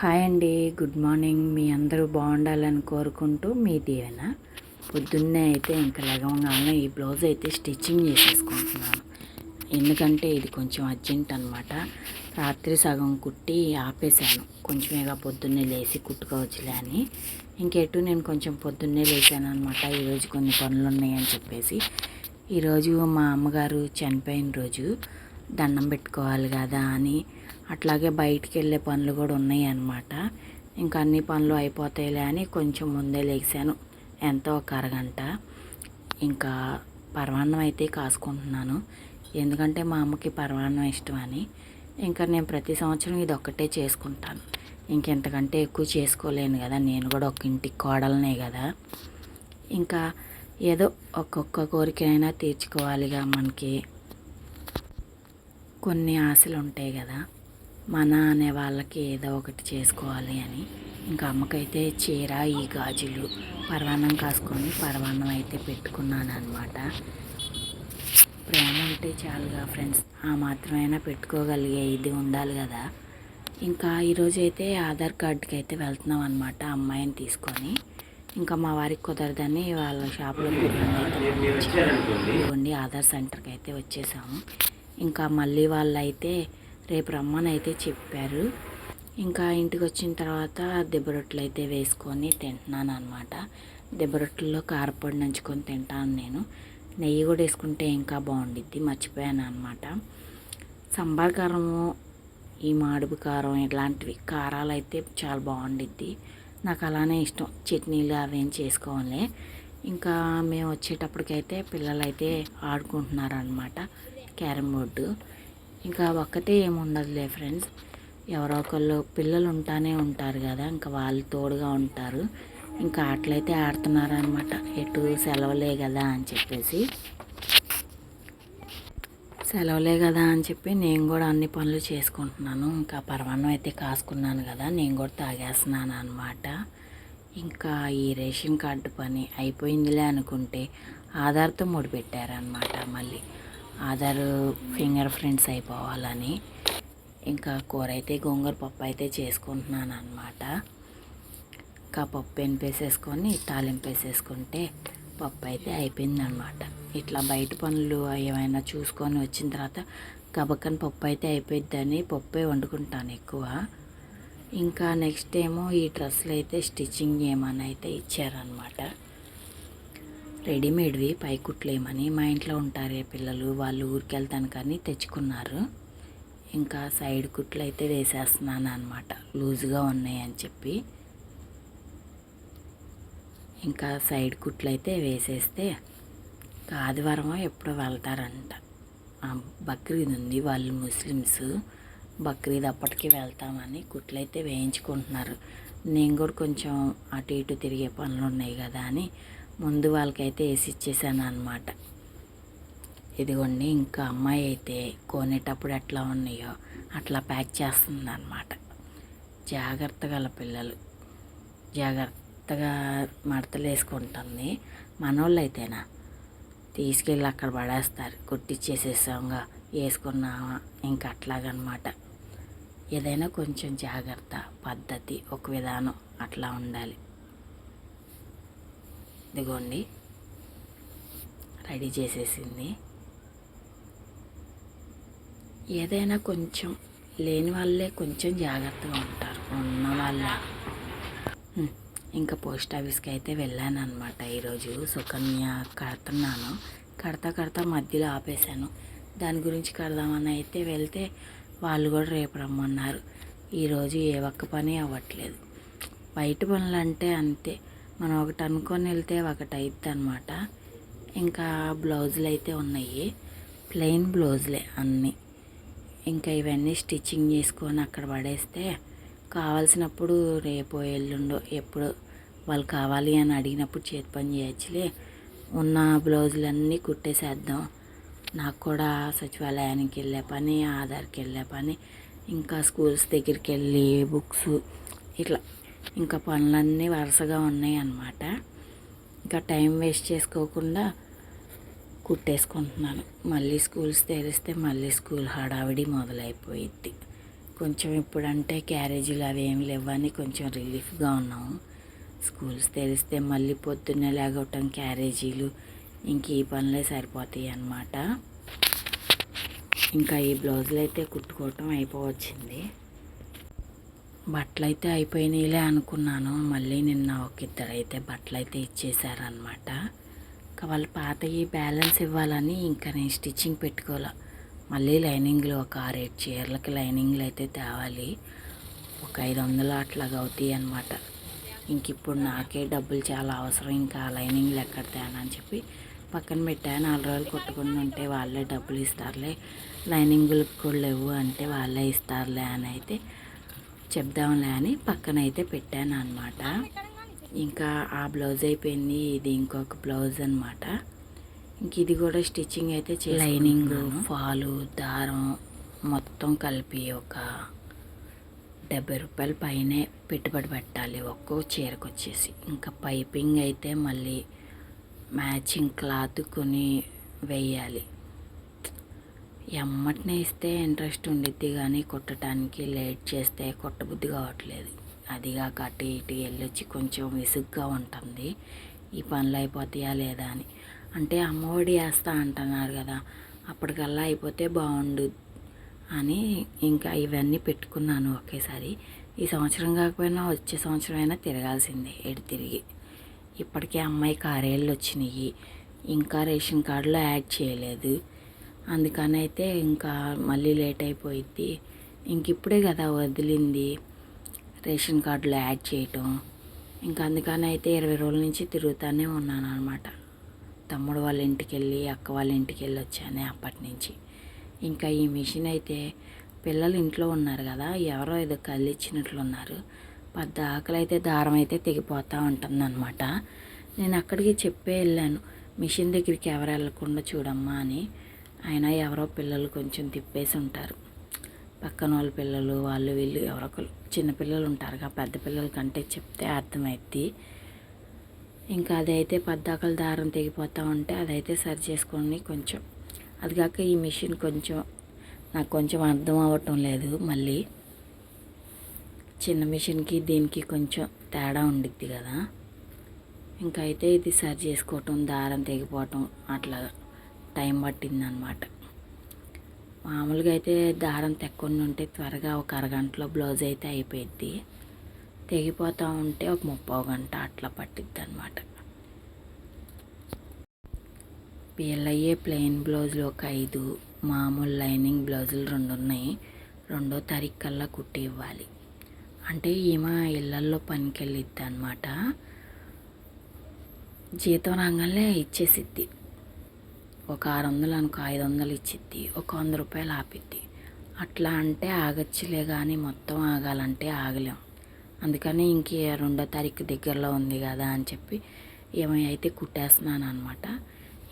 Hi అండి. Good morning. మీ అందరూ బాగుండాలని కోరుకుంటూ మీ దీవెన. పొద్దున్నే అయితే ఇంకా లెగవగానే ఈ బ్లౌజ్ అయితే స్టిచ్చింగ్ చేసేసుకుంటున్నాను. ఎందుకంటే ఇది కొంచెం అర్జెంట్ అనమాట రాత్రి సగం కుట్టి ఆపేశాను. కొంచెమేగా పొద్దున్నే లేచి కుట్టుకోవచ్చులే అని. ఇంకెటు నేను కొంచెం పొద్దున్నే లేచాను అనమాట ఈరోజు కొన్ని పనులు ఉన్నాయని చెప్పేసి. ఈరోజు మా అమ్మగారు చనిపోయిన రోజు దండం పెట్టుకోవాలి కదా అని అట్లాగే బయటికి వెళ్ళే పనులు కూడా ఉన్నాయి అన్నమాట ఇంకా అన్ని పనులు అయిపోతాయిలే అని కొంచెం ముందే లేచాను. ఎంతో ఒక అరగంట. ఇంకా పరమాన్నం అయితే కాసుకుంటున్నాను. ఎందుకంటే మా అమ్మకి పరమాన్నం ఇష్టం అని. ఇంకా నేను ప్రతి సంవత్సరం ఇది ఒక్కటే చేసుకుంటాను. ఇంకెంతకంటే ఎక్కువ చేసుకోలేను కదా. నేను కూడా ఒక ఇంటికి కోడలనే కదా. ఇంకా ఏదో ఒక్కొక్క కోరికైనా తీర్చుకోవాలిగా మనకి. కొన్ని ఆశలు ఉంటాయి కదా. మన అనే వాళ్ళకి ఏదో ఒకటి చేసుకోవాలి అని. ఇంకా అమ్మకైతే చీర ఈ గాజులు పరవాన్నం కాసుకొని పరవాన్నం అయితే పెట్టుకున్నాను అనమాట ప్రేమ ఉంటే చాలుగా ఫ్రెండ్స్. ఆ మాత్రమైనా పెట్టుకోగలిగే ఇది ఉండాలి కదా. ఇంకా ఈరోజు అయితే ఆధార్ కార్డుకి అయితే వెళ్తున్నాం అనమాట అమ్మాయిని తీసుకొని. ఇంకా మా వారికి కుదరదని వాళ్ళ షాప్లో ఇవ్వండి ఆధార్ సెంటర్కి అయితే వచ్చేసాము. ఇంకా మళ్ళీ వాళ్ళు అయితే రేపు రమ్మని అయితే చెప్పారు. ఇంకా ఇంటికి వచ్చిన తర్వాత దెబ్బరొట్టెలు అయితే వేసుకొని తింటున్నాను అనమాట దెబ్బరొట్టెల్లో కారపొడి నంచుకొని తింటాను నేను. నెయ్యి కూడా వేసుకుంటే ఇంకా బాగుండిద్ది మర్చిపోయాను అనమాట సంబార్ కారము ఈ మాడుపు కారం ఇలాంటివి కారాలు అయితే చాలా బాగుండిద్ది. నాకు అలానే ఇష్టం చట్నీలు అవేం చేసుకోవాలి. ఇంకా మేము వచ్చేటప్పటికైతే పిల్లలు అయితే ఆడుకుంటున్నారు అనమాట క్యారమ్ బోర్డు. ఇంకా ఒక్కటే ఏముండదులే ఫ్రెండ్స్. ఎవరో ఒకళ్ళు పిల్లలు ఉంటానే ఉంటారు కదా ఇంకా వాళ్ళు తోడుగా ఉంటారు. ఇంకా ఆటలైతే ఆడుతున్నారు అనమాట ఎటు సెలవులే కదా అని చెప్పేసి. సెలవులే కదా అని చెప్పి నేను కూడా అన్ని పనులు చేసుకుంటున్నాను. ఇంకా పరమాన్నం అయితే కాసుకున్నాను కదా నేను కూడా తాగేస్తున్నాను అనమాట ఇంకా ఈ రేషన్ కార్డు పని అయిపోయిందిలే అనుకుంటే ఆధార్తో ముడిపెట్టారనమాట మళ్ళీ. ఆధార్ ఫింగర్ ప్రింట్స్ అయిపోవాలని. ఇంకా కూర అయితే గోంగూర పప్పు అయితే చేసుకుంటున్నాను అనమాట ఇంకా పప్పు ఎనిపేసేసుకొని తాలింపు వేసేసుకుంటే పప్పు అయితే అయిపోయిందనమాట ఇట్లా బయట పనులు ఏమైనా చూసుకొని వచ్చిన తర్వాత గబక్కన పప్పు అయితే అయిపోయిద్దని పప్పే వండుకుంటాను ఎక్కువ. ఇంకా నెక్స్ట్ ఏమో ఈ డ్రెస్సులు అయితే స్టిచ్చింగ్ ఏమైనా అయితే ఇచ్చారనమాట రెడీమేడ్వి పైకుట్లేమని మా ఇంట్లో ఉంటారే పిల్లలు వాళ్ళు ఊరికి వెళ్తాను కానీ తెచ్చుకున్నారు. ఇంకా సైడ్ కుట్లు అయితే వేసేస్తున్నాను అనమాట లూజ్గా ఉన్నాయని చెప్పి. ఇంకా సైడ్ కుట్లు అయితే వేసేస్తే ఆదివారం ఎప్పుడో వెళ్తారంట. బక్రీద్ ఉంది వాళ్ళు ముస్లిమ్స్. బక్రీద్ అప్పటికి వెళ్తామని కుట్లు అయితే వేయించుకుంటున్నారు. నేను కూడా కొంచెం అటు ఇటు తిరిగే పనులు ఉన్నాయి కదా అని ముందు వాళ్ళకైతే వేసి ఇచ్చేసాను అనమాట ఇదిగోండి ఇంకా అమ్మాయి అయితే కొనేటప్పుడు ఎట్లా ఉన్నాయో అట్లా ప్యాక్ చేస్తుంది అనమాట జాగ్రత్తగా పిల్లలు. జాగ్రత్తగా మడతలు వేసుకుంటుంది. మనోళ్ళు అయితేనా తీసుకెళ్ళి అక్కడ పడేస్తారు. కుట్టిచ్చేసేసాంగా వేసుకున్నామా? ఇంకా అట్లాగనమాట ఏదైనా కొంచెం జాగ్రత్త పద్ధతి ఒక విధానం అట్లా ఉండాలి. ఇదిగోండి. రెడీ చేసేసింది. ఏదైనా కొంచెం లేని వాళ్ళే కొంచెం జాగ్రత్తగా ఉంటారు. ఉన్న వాళ్ళ. ఇంకా పోస్ట్ ఆఫీస్కి అయితే వెళ్ళాను అనమాట ఈరోజు. సుకన్య కడుతున్నాను. కడతా కడతా మధ్యలో ఆపేశాను. దాని గురించి కడదామని అయితే వెళ్తే వాళ్ళు కూడా రేపు రమ్మన్నారు. ఈరోజు ఏ ఒక్క పని అవ్వట్లేదు. బయట పనులు అంటే అంతే. మనం ఒకటి అనుకొని వెళ్తే ఒకటి అయిద్ది అనమాట ఇంకా బ్లౌజులు అయితే ఉన్నాయి ప్లెయిన్ బ్లౌజులే అన్నీ. ఇంకా ఇవన్నీ స్టిచ్చింగ్ చేసుకొని అక్కడ పడేస్తే కావాల్సినప్పుడు రేపు ఎల్లుండో ఎప్పుడు వాళ్ళు కావాలి అని అడిగినప్పుడు చేతి పని చేయొచ్చులే. ఉన్న బ్లౌజులన్నీ కుట్టేసేద్దాం. నాకు కూడా సచివాలయానికి వెళ్ళే పని ఆధార్కి వెళ్ళే పని ఇంకా స్కూల్స్ దగ్గరికి వెళ్ళి బుక్స్ ఇట్లా ఇంకా పనులన్నీ వరుసగా ఉన్నాయి అన్నమాట ఇంకా టైం వేస్ట్ చేసుకోకుండా కుట్టేసుకుంటున్నాను. మళ్ళీ స్కూల్స్ తెరిస్తే మళ్ళీ స్కూల్ హడావిడి మొదలైపోయిద్ది. కొంచెం ఇప్పుడంటే క్యారేజీలు అవి ఏమి లేవని కొంచెం రిలీఫ్గా ఉన్నాము. స్కూల్స్ తెరిస్తే మళ్ళీ పొద్దున్నే లేగవటం క్యారేజీలు ఇంక ఈ పనులే సరిపోతాయి అన్నమాట. ఇంకా ఈ బ్లౌజులు అయితే కుట్టుకోవటం అయిపోవచ్చింది. బట్టలు అయితే అయిపోయినాయిలే అనుకున్నాను. మళ్ళీ నిన్న ఒక ఇద్దరు అయితే బట్టలు అయితే ఇచ్చేసారనమాట ఇంకా వాళ్ళు పాతవి బ్యాలెన్స్ ఇవ్వాలని ఇంకా నేను స్టిచ్చింగ్ పెట్టుకోవాలి మళ్ళీ లైనింగ్లు ఒక ఆరేడు చీరలకి లైనింగ్లు అయితే తేవాలి. ఒక ఐదు వందలు అట్లాగా అవుతాయి అనమాట ఇంక ఇప్పుడు నాకే డబ్బులు చాలా అవసరం. ఇంకా ఆ లైనింగ్లు ఎక్కడ తేనని చెప్పి పక్కన పెట్టాను నాలుగు రోజులు కొట్టుకుని ఉంటే వాళ్ళే డబ్బులు ఇస్తారులే. లైనింగులకు కూడా లేవు అంటే వాళ్ళే ఇస్తారులే అని అయితే చెప్దాంలే అని పక్కన అయితే పెట్టాను అనమాట ఇంకా ఆ బ్లౌజ్ అయిపోయింది ఇది ఇంకొక బ్లౌజ్ అనమాట ఇంక ఇది కూడా స్టిచ్చింగ్ అయితే లైనింగ్ ఫాలు దారం మొత్తం కలిపి ఒక డెబ్బై రూపాయల పైనే పెట్టుబడి పెట్టాలి ఒక్కో చీరకు వచ్చేసి ఇంకా పైపింగ్ అయితే మళ్ళీ మ్యాచింగ్ క్లాత్ కొని వేయాలి. ఎమ్మటినే ఇస్తే ఇంట్రెస్ట్ ఉండిద్ది కానీ కుట్టడానికి లేట్ చేస్తే కుట్టబుద్ధి కావట్లేదు. అదిగాక అటు ఇటు వెళ్ళొచ్చి కొంచెం విసుగ్గా ఉంటుంది. ఈ పనులు అయిపోతాయా లేదా అని. అంటే అమ్మఒడి వేస్తా అంటున్నారు కదా అప్పటికల్లా అయిపోతే బాగుండు అని ఇంకా ఇవన్నీ పెట్టుకున్నాను ఒకేసారి. ఈ సంవత్సరం కాకపోయినా వచ్చే సంవత్సరం అయినా తిరగాల్సిందే ఎడు తిరిగి. ఇప్పటికే అమ్మాయి కారేళ్ళు వచ్చినాయి. ఇంకా రేషన్ కార్డులో యాడ్ చేయలేదు. అందుకని అయితే ఇంకా మళ్ళీ లేట్ అయిపోయిద్ది. ఇంక ఇప్పుడే కదా వదిలింది రేషన్ కార్డులో యాడ్ చేయటం. ఇంకా అందుకని అయితే ఇరవై రోజుల నుంచి తిరుగుతూనే ఉన్నాను అనమాట తమ్ముడు వాళ్ళ ఇంటికి వెళ్ళి అక్క వాళ్ళ ఇంటికి వెళ్ళి వచ్చాను అప్పటి నుంచి. ఇంకా ఈ మిషన్ అయితే పిల్లలు ఇంట్లో ఉన్నారు కదా ఎవరో ఏదో కళ్ళిచ్చినట్లున్నారు పెద్ద ఆకలి అయితే దారం అయితే తెగిపోతూ ఉంటుందన్నమాట. నేను అక్కడికి చెప్పే వెళ్ళాను మిషన్ దగ్గరికి ఎవరు వెళ్ళకుండా చూడమ్మా అని. అయినా ఎవరో పిల్లలు కొంచెం తిప్పేసి ఉంటారు పక్కన వాళ్ళ పిల్లలు వాళ్ళు వీళ్ళు ఎవరొకరు చిన్నపిల్లలు ఉంటారుగా పెద్ద పిల్లల కంటే చెప్తే అర్థమైద్ది. ఇంకా అదైతే పద్దాకల దారం తెగిపోతూ ఉంటే అదైతే సరి చేసుకొని కొంచెం అది కాక ఈ మిషన్ కొంచెం నాకు కొంచెం అర్థం అవ్వటం లేదు. మళ్ళీ చిన్న మిషన్కి దీనికి కొంచెం తేడా ఉండిద్ది కదా. ఇంకా అయితే ఇది సరి చేసుకోవటం దారం తెగిపోవటం అట్లాగా. టైం పట్టిందనమాట. మామూలుగా అయితే దారం తెక్కొని ఉంటే త్వరగా ఒక అరగంటలో బ్లౌజ్ అయితే అయిపోయిద్ది. తెగిపోతూ ఉంటే ఒక ముప్పై గంట అట్లా పట్టిద్ది అనమాట పిల్లయ్యే ప్లెయిన్ బ్లౌజులు ఒక ఐదు మామూలు లైనింగ్ బ్లౌజులు రెండు ఉన్నాయి రెండో తారీఖు కల్లా కుట్టి ఇవ్వాలి. అంటే ఈమె ఇళ్ళల్లో పనికి వెళ్ళిద్ది అనమాట జీతం రాగానే ఇచ్చేసిద్ది. ఒక ఆరు వందలు అనుకో ఐదు వందలు ఇచ్చిద్ది. ఒక వంద రూపాయలు ఆపిద్ది. అట్లా అంటే ఆగచ్చులే కానీ మొత్తం ఆగాలంటే ఆగలేం. అందుకని ఇంక రెండో తారీఖు దగ్గరలో ఉంది కదా అని చెప్పి ఏమైతే కుట్టేస్తున్నాను అనమాట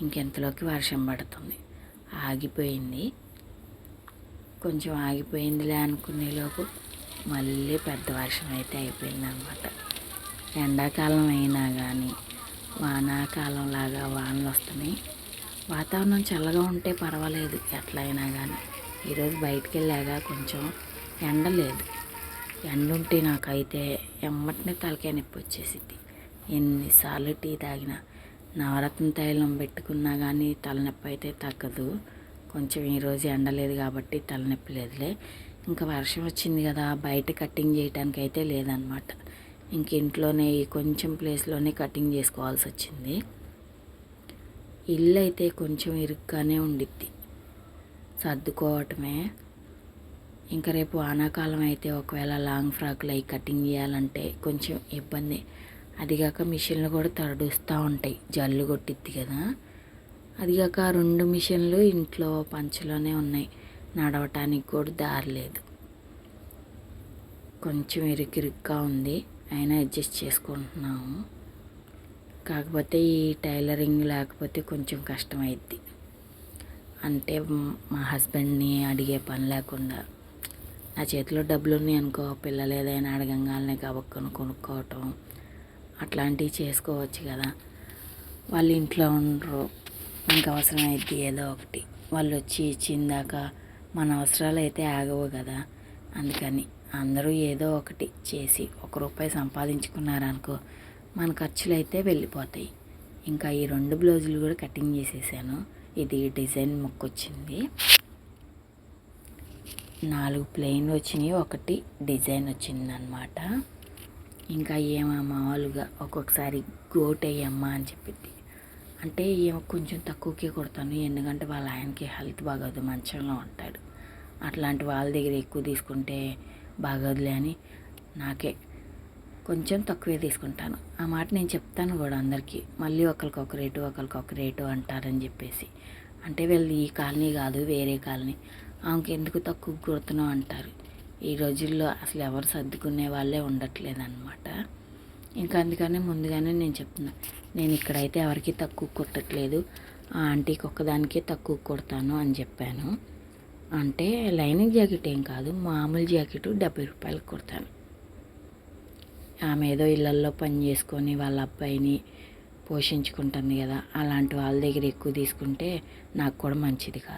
ఇంకెంతలోకి వర్షం పడుతుంది. ఆగిపోయింది. కొంచెం ఆగిపోయిందిలే అనుకునేలోపు మళ్ళీ పెద్ద వర్షం అయితే అయిపోయింది అనమాట ఎండాకాలం అయినా కానీ వానాకాలం లాగా వానలు వస్తున్నాయి. వాతావరణం చల్లగా ఉంటే పర్వాలేదు ఎట్లయినా కానీ ఈరోజు బయటికి వెళ్ళాక కొంచెం ఎండ లేదు. ఎండ ఉంటే నాకైతే ఎమ్మటినే తలకాయ నొప్పి వచ్చేసింది ఎన్నిసార్లు టీ తాగినా నవరత్న తైలం పెట్టుకున్నా కానీ తలనొప్పి అయితే తగ్గదు. కొంచెం ఈరోజు ఎండ లేదు కాబట్టి తలనొప్పి లేదులే. ఇంకా వర్షం వచ్చింది కదా బయట కటింగ్ చేయడానికి అయితే లేదనమాట ఇంక ఇంట్లోనే కొంచెం ప్లేస్లోనే కటింగ్ చేసుకోవాల్సి వచ్చింది ఇల్లు అయితే కొంచెం ఇరుగ్గానే ఉండిద్ది. సర్దుకోవటమే. ఇంకా రేపు వానాకాలం అయితే ఒకవేళ లాంగ్ ఫ్రాక్లు అవి కటింగ్ చేయాలంటే కొంచెం ఇబ్బంది. అదిగాక మిషన్లు కూడా తడుస్తూ ఉంటాయి. జల్లు కొట్టిద్ది కదా. అదిగాక రెండు మిషన్లు ఇంట్లో పంచలోనే ఉన్నాయి. నడవటానికి కూడా దారి లేదు. కొంచెం ఇరుకిరుగ్గా ఉంది. అయినా అడ్జస్ట్ చేసుకుంటున్నాము. కాకపోతే ఈ టైలరింగ్ లేకపోతే కొంచెం కష్టమైద్ది. అంటే మా హస్బెండ్ని అడిగే పని లేకుండా నా చేతిలో డబ్బులు ఉన్నాయి అనుకో పిల్లలు ఏదైనా అడగంగానే కబక్కను కొనుక్కోవటం అట్లాంటివి చేసుకోవచ్చు కదా. వాళ్ళు ఇంట్లో ఉండరు. మనకు అవసరమైద్ది ఏదో ఒకటి. వాళ్ళు వచ్చి ఇచ్చిందాక మన అవసరాలు అయితే ఆగవు కదా. అందుకని అందరూ ఏదో ఒకటి చేసి ఒక రూపాయి సంపాదించుకున్నారనుకో మన ఖర్చులు అయితే వెళ్ళిపోతాయి. ఇంకా ఈ రెండు బ్లౌజులు కూడా కటింగ్ చేసేసాను. ఇది డిజైన్ ముక్కు వచ్చింది నాలుగు ప్లెయిన్ వచ్చినాయి. ఒకటి డిజైన్ వచ్చిందనమాట ఇంకా ఏమో మామూలుగా ఒక్కొక్కసారి గోట్ అయ్యమ్మా అని చెప్పింది. అంటే ఏమో కొంచెం తక్కువకే కొడతాను. ఎందుకంటే వాళ్ళ ఆయనకి హెల్త్ బాగోదు మంచంలో ఉంటాడు. అట్లాంటి వాళ్ళ దగ్గర ఎక్కువ తీసుకుంటే బాగోదులే అని నాకే కొంచెం తక్కువే తీసుకుంటాను. ఆ మాట నేను చెప్తాను కూడా అందరికీ. మళ్ళీ ఒకరికి ఒక రేటు ఒకరికి ఒక రేటు అంటారని చెప్పేసి. అంటే వీళ్ళు ఈ కాలనీ కాదు వేరే కాలనీ. ఆమెకి ఎందుకు తక్కువ కుడుతున్నావు అంటారు. ఈ రోజుల్లో అసలు ఎవరు సర్దుకునే వాళ్ళే ఉండట్లేదన్నమాట. ఇంకా అందుకనే ముందుగానే నేను చెప్తున్నా. నేను ఇక్కడైతే ఎవరికి తక్కువ కుట్టట్లేదు. ఆ ఆంటీకి ఒక్కదానికే తక్కువ కుడతాను అని చెప్పాను. అంటే లైనింగ్ జాకెట్ ఏం కాదు మామూలు జాకెట్ డెబ్బై రూపాయలకు కుడతాను. ఆమె ఏదో ఇళ్ళల్లో పని చేసుకొని వాళ్ళ అబ్బాయిని పోషించుకుంటుంది కదా. అలాంటి వాళ్ళ దగ్గర ఎక్కువ తీసుకుంటే నాకు కూడా మంచిది కాదు.